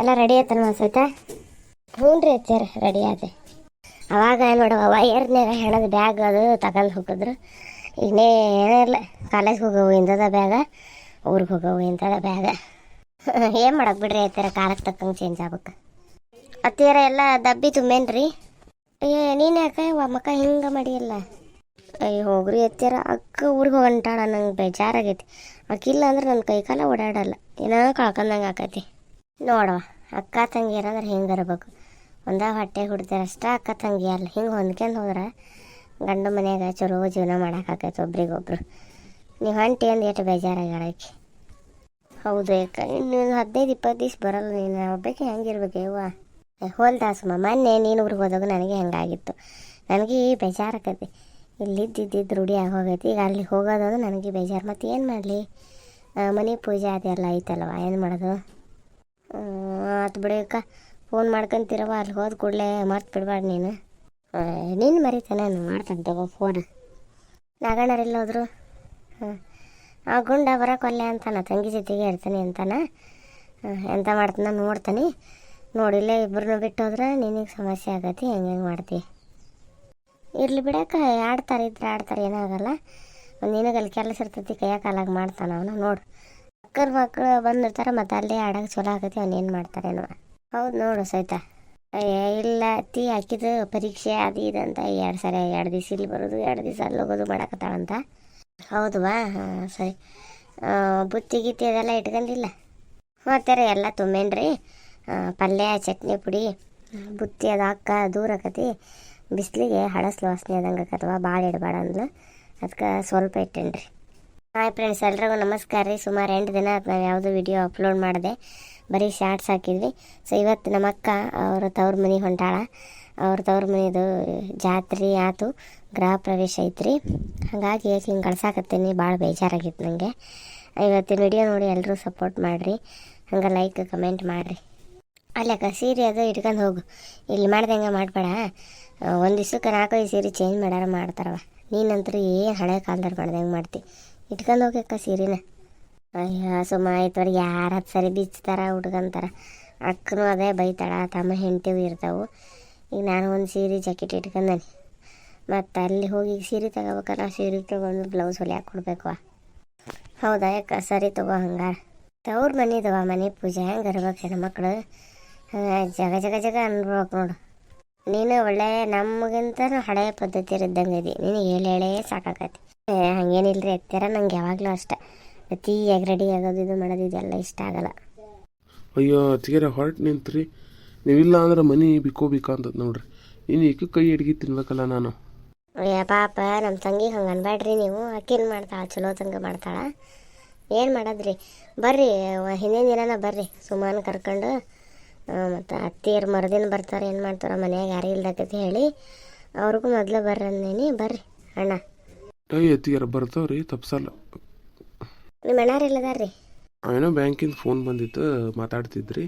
ಎಲ್ಲ ರೆಡಿ ಆಯ್ತಲ್ವ ಸಹಿತ ಹ್ಞೂ ರೀ ಅಚ್ಚಾರ ರೆಡಿ ಆದೆ. ಅವಾಗ ನೋಡವ ವೈರ್ನ್ಯಾಗ ಹೆಣದ ಬ್ಯಾಗ್ ಅದು ತಗೊಂಡು ಹೋಗಿದ್ರು. ಇನ್ನೇ ಏನಿಲ್ಲ ಕಾಲೇಜ್ಗೆ ಹೋಗವು ಇಂಥದ ಬ್ಯಾಗ ಊರಿಗೆ ಹೋಗವು ಇಂಥದ ಬ್ಯಾಗ ಏನು ಮಾಡಕ್ಕೆ ಬಿಡ್ರಿ ಅತ್ತಾರ ಕಾಲಕ್ಕೆ ತಕ್ಕಂಗೆ ಚೇಂಜ್ ಆಗ್ಬೇಕು. ಅತ್ತಿಯರ ಎಲ್ಲ ದಬ್ಬಿ ತುಂಬೇನ್ರಿ? ಏ ನೀನು ಯಾಕೆ ಮಕ್ಕ ಹಿಂಗೆ ಮಾಡಿಯಲ್ಲ? ಅಯ್ಯೋ, ಹೋಗ್ರಿ ಎತ್ತೀರ ಅಕ್ಕ ಊರಿಗೆ ಹೋಗಂಟಾಳ, ನಂಗೆ ಬೇಜಾರಾಗೈತಿ. ಅಕ್ಕಿಲ್ಲ ಅಂದ್ರೆ ನನ್ನ ಕೈಕಾಲ ಓಡಾಡಲ್ಲ, ಏನೋ ಕಳ್ಕೊಂಡಂಗೆ ಆಕೈತಿ. ನೋಡವ ಅಕ್ಕ ತಂಗಿಯರ ಅಂದ್ರೆ ಹಿಂಗೆ ಇರಬೇಕು. ಒಂದ ಹೊಟ್ಟೆ ಅಷ್ಟೇ ಅಕ್ಕ ತಂಗಿ ಅಲ್ಲ. ಹಿಂಗೆ ಹೊಂದ್ಕೊಂಡು ಹೋದ್ರೆ ಗಂಡು ಮನೆಯಾಗ ಚಲೋ ಜೀವನ ಮಾಡೋಕ್ಕಾಗೈತೆ ಒಬ್ರಿಗೊಬ್ರು. ನೀವು ಹೊಂಟಿ ಅಂದು ಎಷ್ಟು ಬೇಜಾರಾಗಿ ಹೌದು ಯಾಕ ಇನ್ನೊಂದು ಹದಿನೈದು ಇಪ್ಪತ್ತು ದಿವ್ಸ ಬರಲ್ಲ ನೀನು ಒಬ್ಬಕ್ಕೆ ಹೆಂಗಿರ್ಬೇಕು ಯವ್ವ? ಹೋಲ್ದಾಸಮ್ಮ ಮೊನ್ನೆ ನೀನು ಊರಿಗೆ ಹೋದಾಗ ನನಗೆ ಹೆಂಗಾಗಿತ್ತು ನನಗೆ ಬೇಜಾರಾಗತಿ ಇಲ್ಲಿದ್ದಿದ್ದು ರೂಢಿ ಆಗೋಗೈತಿ ಈಗ ಅಲ್ಲಿ ಹೋಗೋದು ನನಗೆ ಬೇಜಾರು. ಮತ್ತು ಏನು ಮಾಡಲಿ? ಮನೆ ಪೂಜೆ ಅದೆಲ್ಲ ಐತಲ್ವ? ಏನು ಮಾಡೋದು? ಆತು ಬಿಡಕ್ಕ ಫೋನ್ ಮಾಡ್ಕೊಂತೀರವ ಅಲ್ಲಿ ಹೋದ ಕೂಡಲೇ ಮರ್ತು ಬಿಡ್ಬಾರ್ದು ನೀನು. ನೀನು ಮರಿತಾನೆ, ನಾನು ಮಾಡ್ತಾನೆ ತಗೋ ಫೋನ್ ನಾಗಣ್ಣರೆಲ್ಲ ಹೋದ್ರು. ಹಾಂ. ಆ ಗುಂಡ ಬರೋಕೊಲ್ಲೆ ಅಂತಾನ, ತಂಗಿ ಜೊತೆಗೆ ಇರ್ತಾನೆ ಅಂತಾನ. ಎಂತ ಮಾಡ್ತಾನ ನೋಡ್ತಾನೆ. ನೋಡಿಲ್ಲ ಇಬ್ಬರನ್ನೂ ಬಿಟ್ಟು ಹೋದ್ರೆ ನಿನಗೆ ಸಮಸ್ಯೆ ಆಗತ್ತೆ ಹೆಂಗೆ ಹೆಂಗೆ ಮಾಡ್ತಿ. ಇರ್ಲಿ ಬಿಡಕ್ಕ ಆಡ್ತಾರೆ ಇದ್ರೆ ಆಡ್ತಾರೆ, ಏನಾಗಲ್ಲ. ನಿನಗಲ್ಲಿ ಕೆಲಸ ಇರ್ತೈತಿ, ಕೈಯ ಕಾಲಾಗ ಮಾಡ್ತಾನ ಅವನು, ನೋಡು. ಅಕ್ಕನ ಮಕ್ಕಳು ಬಂದಿರ್ತಾರೆ ಮತ್ತು ಅಲ್ಲೇ ಆಡೋಕೆ ಚಲೋ ಆಗತಿ ಅವ್ನು ಏನು ಮಾಡ್ತಾರೇನೋ ಹೌದು ನೋಡು ಸಹಿತ ಇಲ್ಲ ತೀ ಹಾಕಿದ ಪರೀಕ್ಷೆ ಅದು ಇದು ಅಂತ ಎರಡು ಸರಿ, ಎರಡು ದಿವಸ ಇಲ್ಲಿ ಬರೋದು, ಎರಡು ದಿವಸ ಅಲ್ಲಿ ಹೋಗೋದು ಮಾಡಕತ್ತಾಳಂತ ಹೌದುವಾ ಹಾಂ, ಸರಿ. ಬುತ್ತಿ ಗಿತ್ತಿ ಅದೆಲ್ಲ ಇಟ್ಕೊಂಡಿಲ್ಲ ಮತ್ತೆ ಎಲ್ಲ ತುಂಬೇನ್ರಿ. ಪಲ್ಯ, ಚಟ್ನಿ, ಪುಡಿ, ಬುತ್ತಿ ಅದು ಅಕ್ಕ ದೂರ ಆಕತಿ. ಬಿಸಿಲಿಗೆ ಹಳಸ್ಲು ವಾಸನೆ ಆದಂಗೆ ಆಕತ್ವ ಭಾಳ ಇಡಬೇಡ ಅಂದ್ಲು. ಅದಕ್ಕೆ ಸ್ವಲ್ಪ ಇಟ್ಟೇನ್ರಿ. ಹಾಯ್ ಫ್ರೆಂಡ್ಸ್ ಎಲ್ರಿಗೂ ನಮಸ್ಕಾರ ರೀ. ಸುಮಾರು ಎಂಟು ದಿನ ಆಯ್ತು ನಾವು ಯಾವುದೋ ವಿಡಿಯೋ ಅಪ್ಲೋಡ್ ಮಾಡಿದೆ. ಬರೀ ಶಾರ್ಟ್ಸ್ ಹಾಕಿದ್ವಿ. ಸೊ ಇವತ್ತು ನಮ್ಮ ಅಕ್ಕ ಅವರು ತವ್ರ ಮನೆ ಹೊಂಟಾಳ. ಅವ್ರ ತವ್ರ ಮನೆಯದು ಜಾತ್ರೆ ಆತು. ಗೃಹ ಪ್ರವೇಶ ಐತ್ರಿ. ಹಾಗಾಗಿ ಏಕೆ ಹಿಂಗೆ ಕಳ್ಸಾಕತ್ತೀನಿ. ಭಾಳ ಬೇಜಾರಾಗಿತ್ತು ನನಗೆ ಇವತ್ತಿನ ವಿಡಿಯೋ ನೋಡಿ ಎಲ್ಲರೂ ಸಪೋರ್ಟ್ ಮಾಡಿರಿ. ಹಂಗೆ ಲೈಕ್ ಕಮೆಂಟ್ ಮಾಡಿರಿ. ಅಲ್ಲಕ್ಕ ಸೀರೆ ಅದು ಇಟ್ಕೊಂಡು ಹೋಗು. ಇಲ್ಲಿ ಮಾಡ್ದಂಗೆ ಮಾಡಬೇಡ. ಒಂದು ದಿವ್ಸಕ್ಕೆ ನಾಲ್ಕೈದು ಸೀರೆ ಚೇಂಜ್ ಮಾಡ್ಯಾರ ಮಾಡ್ತಾರವ ನೀನಂತರೂ ಏನು ಹಳೆ ಕಾಲದಲ್ಲಿ ಮಾಡ್ದಂಗೆ ಮಾಡ್ತಿ. ಇಟ್ಕೊಂಡು ಹೋಗಕ್ಕ ಸೀರೆನ. ಅಯ್ಯೋ ಸುಮ್ಮ ಆಯ್ತು ಯಾರು ಹತ್ತು ಸರಿ ಬಿಚ್ತಾರ ಹುಡ್ಗಂತಾರ. ಅಕ್ಕನೂ ಅದೇ ಬೈತಾಳ, ತಮ್ಮ ಹೆಂಡತಿವು ಇರ್ತಾವು. ಈಗ ನಾನು ಒಂದು ಸೀರೆ ಜಾಕೆಟ್ ಇಟ್ಕೊಂಡನಿ. ಮತ್ತು ಅಲ್ಲಿ ಹೋಗಿ ಸೀರೆ ತಗೋಬೇಕಲ್ಲ ಸೀರೆ ತಗೊಂಡು ಬ್ಲೌಸ್ ಹೊಲಿಯಾಕೆ ಕೊಡ್ಬೇಕು ಹೌದಾ ಯಾಕೆ? ಸರಿ ತಗೋ ಹಂಗಾರ. ತವ್ರ ಮನಿದವ ಮನೆ ಪೂಜೆ. ಹೆಂಗೆ ಇರ್ಬೇಕು ಹೆಣ್ಮಕ್ಳು ಜಗ ಜಗ ಜಗ ಅನ್ಬೇಕು ನೋಡು. ನೀನು ಒಳ್ಳೆ ನಮಗಿಂತ ಹಳೆಯ ಪದ್ಧತಿ ಇದ್ದಂಗೆ ಇದೆ. ನೀನು ಹೇಳೇಳೇ ಹೇಳೇ ಸಾಕಾಗತ್ತೆ. ಏ ಹಂಗೇನಿಲ್ರಿ ಎತ್ತಾರ ನಂಗೆ ಯಾವಾಗಲೂ ಅಷ್ಟೆ. ಎಗ್ ರೆಡಿ ಆಗೋದು ಇದು ಮಾಡೋದು ಇದೆಲ್ಲ ಇಷ್ಟ ಆಗಲ್ಲ. ಅಯ್ಯೋ ಅತ್ತಿಗೆರ ಹೊರಟು ನಿಂತ್ರಿ. ನೀವಿಲ್ಲ ಅಂದ್ರೆ ಮನಿ ಬಿಕ್ಕೋ ಅಂತ ನೋಡ್ರಿ. ಇನ್ನು ಇಕ್ಕ ಕೈ ಅಡಿಗೆ ತಿನ್ಬೇಕಲ್ಲ ನಾನು. ಅಯ್ಯ ಪಾಪ ನಮ್ಮ ತಂಗಿ ಹಂಗೆ ಅನ್ಬೇಡ್ರಿ ನೀವು. ಅಕ್ಕಿನ ಮಾಡ್ತಾಳೆ? ಚಲೋ ತಂಗ ಮಾಡ್ತಾಳ? ಏನು ಮಾಡೋದ್ರಿ? ಬರ್ರಿ ವ- ಹಿಂದಿನ ದಿನನ ಬರ್ರಿ. ಸುಮಾನು ಕರ್ಕೊಂಡು ಮತ್ತು ಅತ್ತಿಯರು ಮರದಿನ ಬರ್ತಾರೆ ಏನು ಮಾಡ್ತಾರ ಮನ್ಯಾಗ ಯಾರು ಇಲ್ದಕತಿ ಹೇಳಿ ಅವ್ರಿಗೂ ಮೊದಲು ಬರ್ರಿ ಅಂದೇನಿ. ಬರ್ರಿ ಅಣ್ಣ. ಅಯ್ಯ ಅತ್ತಿಗೆರ ಬರ್ತಾವ್ರಿ ತಪ್ಸಲ್ಲ. ನಿಮ್ಮ ಅಣ್ಣಾರ ಎಲ್ಲದಾರ್ರಿ? ಏನೋ ಬ್ಯಾಂಕಿಂದ ಫೋನ್ ಬಂದಿತ್ತು ಮಾತಾಡ್ತಿದ್ರಿ.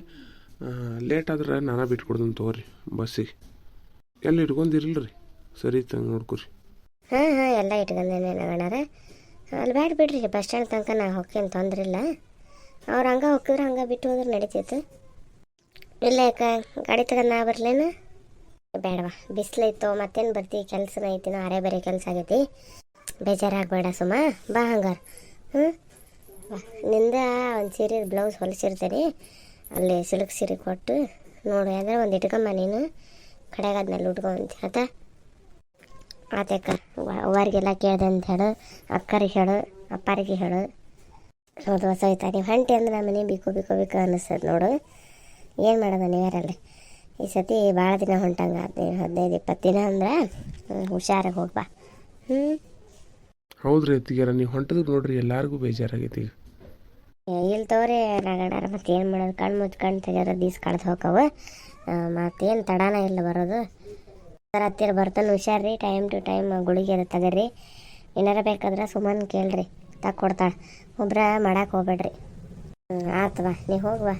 ಲೇಟ್ ಆದ್ರೆ ನಾನು ಬಿಟ್ಕೊಡ್ತೀನಿ ತಗೋರಿ ಬಸ್ಸಿಗೆ. ಎಲ್ಲ ಇಟ್ಕೊಂಡಿರಲ್ರಿ? ಸರಿ ತಂಗ ನೋಡ್ಕೊರಿ. ಹಾಂ ಹಾಂ ಎಲ್ಲ ಇಟ್ಕೊಂಡೇನೆ ಅಣ್ಣಾರ. ಅಲ್ಲಿ ಬ್ಯಾಡ ಬಿಡ್ರಿ ಬಸ್ ಸ್ಟ್ಯಾಂಡ್ ತನಕ ನಾ ಹೋಗ್ತೇನೆ ತೊಂದ್ರೆ ಇಲ್ಲ ಅವ್ರು ಹಂಗೆ ಹೋಗಿದ್ರೆ ಹಂಗೆ ಬಿಟ್ಟು ಹೋದ್ರೆ ನಡೀತೈತೆ. ಇಲ್ಲ ಯಾಕ ಗಾಡಿ ತಗೊಂಡು ನಾ ಬರಲೇನ? ಬೇಡವಾ ಬಿಸಿಲೈತೋ ಮತ್ತೇನು ಬರ್ತಿ ಕೆಲ್ಸನ ಐತಿನೋ ಅರೆ ಬೇರೆ ಕೆಲಸ ಆಗೈತಿ. ಬೇಜಾರಾಗಬೇಡ ಸುಮ್ಮ ಬಾ ಹಂಗಾರ. ಹ್ಞೂ ನಿಂದ ಒಂದು ಸೀರೆ, ಬ್ಲೌಸ್ ಹೊಲಿಸಿರ್ತೀನಿ. ಅಲ್ಲಿ ಸಿಲ್ಕ್ ಸೀರೆ ಕೊಟ್ಟು ನೋಡು ಅಂದರೆ ಒಂದು ಇಟ್ಕೊಂಬ ನೀನು. ಕಡೆಗೆ ಅದನ್ನೆಲ್ಲ ಉಟ್ಕೊಂತ ಆಯ್ತಾ ಆತಕ್ಕ ಅವರಿಗೆಲ್ಲ ಕೇಳಿದೆ ಅಂತ ಹೇಳು. ಅಕ್ಕರಿಗೆ ಹೇಳು, ಅಪ್ಪರಿಗೆ ಹೇಳು. ಹೌದು, ಹೊಸ ಆಯ್ತಾ ನೀವು ಹಂಟಿ ಅಂದ್ರೆ ಮನೆ ಬಿಕ್ಕು ಬಿಕ್ಕು ಬಿಕ್ಕು ಅನ್ನಿಸ್ತದೆ ನೋಡು. ಏನು ಮಾಡೋದು ನೀವ್ಯಾರಲ್ಲಿ ಈ ಸತಿ ಭಾಳ ದಿನ ಹೊಂಟಂಗೆ ಹದಿನೈದು ಹದಿನೈದು, ಇಪ್ಪತ್ತು ದಿನ ಅಂದ್ರೆ ಹುಷಾರಾಗಿ ಹೋಗ್ಬಾ ಹ್ಞೂ ಹೌದ್ರಿ ಅತ್ತಿಗೆರ, ನೀವು ಹೊಂಟದ್ರು ನೋಡ್ರಿ ಎಲ್ಲಾರ್ಗೂ ಬೇಜಾರಾಗೈತಿ ಈಗ. ಇಲ್ಲಿ ತೋರಿ ರಗಡಾರ ಮತ್ತೆ ಏನು ಮಾಡೋದು? ಕಣ್ಣು ಮುಚ್ಚು ಕಣ್ಣು ತೆಗ್ಯಾರ ದೀಸ್ ಕಳ್ದು ಹೋಗವ ಮತ್ತೇನು ತಡಾನ ಇಲ್ಲ ಬರೋದು. ಸರ್ ಹತ್ತಿರ ಬರ್ತಾನೆ ಹುಷಾರ್ರಿ, ಟೈಮ್ ಟು ಟೈಮ್ ಗುಳಿಗೆ ಅದ ತಗರಿ ಏನಾರ ಬೇಕಾದ್ರೆ ಸುಮ್ಮನೆ ಕೇಳ್ರಿ ತಕ್ಕೊಡ್ತಾಳೆ ಒಬ್ರ ಮಾಡಕ್ಕೆ ಹೋಗ್ಬೇಡ್ರಿ. ಆತು ಬಾ ನೀವು ಹೋಗುವ